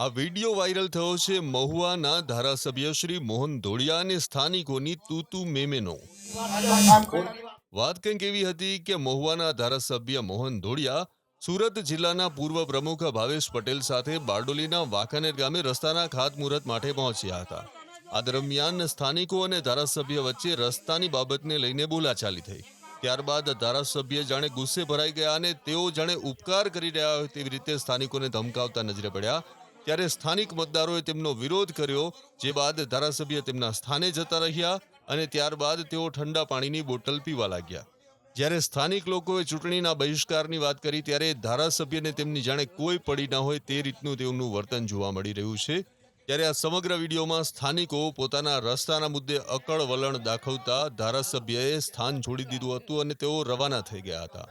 આ video viral થયો છે મહુવાના ધારાસભ્ય શ્રી મોહન ધોળિયા અને સ્થાનિકોની તૂતુ મેમેનો. વાત કંઈક એવી હતી કે મહુવાના ધારાસભ્ય મોહન ધોળિયા સુરત જિલ્લાના પૂર્વ પ્રમુખ ભાવેશ પટેલ સાથે બારડોલીના વાંકાનેર ગામે રસ્તાના ખાતમુહૂર્ત માટે પહોંચ્યા હતા. આ દરમિયાન સ્થાનિકો અને ધારાસભ્ય વચ્ચે રસ્તાની બાબતને લઈને બોલાચાલી થઈ. ત્યારબાદ ધારાસભ્ય જાણે ગુસ્સે ભરાઈ ગયા અને તેઓ જાણે ઉપકાર કરી રહ્યા હોય તેવી રીતે સ્થાનિકોને ધમકાવતા નજરે પડ્યા. ત્યારે સ્થાનિક મતદારોએ તેમનો વિરોધ કર્યો, જે બાદ ધારાસભ્ય તેમના સ્થાને જતા રહ્યા અને ત્યારબાદ તેઓ ઠંડા પાણીની બોટલ પીવા લાગ્યા. જ્યારે સ્થાનિક લોકોએ ચૂંટણીના બહિષ્કારની વાત કરી, ત્યારે ધારાસભ્યને તેમની જાણે કોઈ પડી ન હોય તે રીતનું તેમનું વર્તન જોવા મળી રહ્યું છે. ત્યારે આ સમગ્ર વિડીયોમાં સ્થાનિકો પોતાના રસ્તાના મુદ્દે અકળ વલણ દાખવતા ધારાસભ્યએ સ્થાન છોડી દીધું હતું અને તેઓ રવાના થઈ ગયા હતા.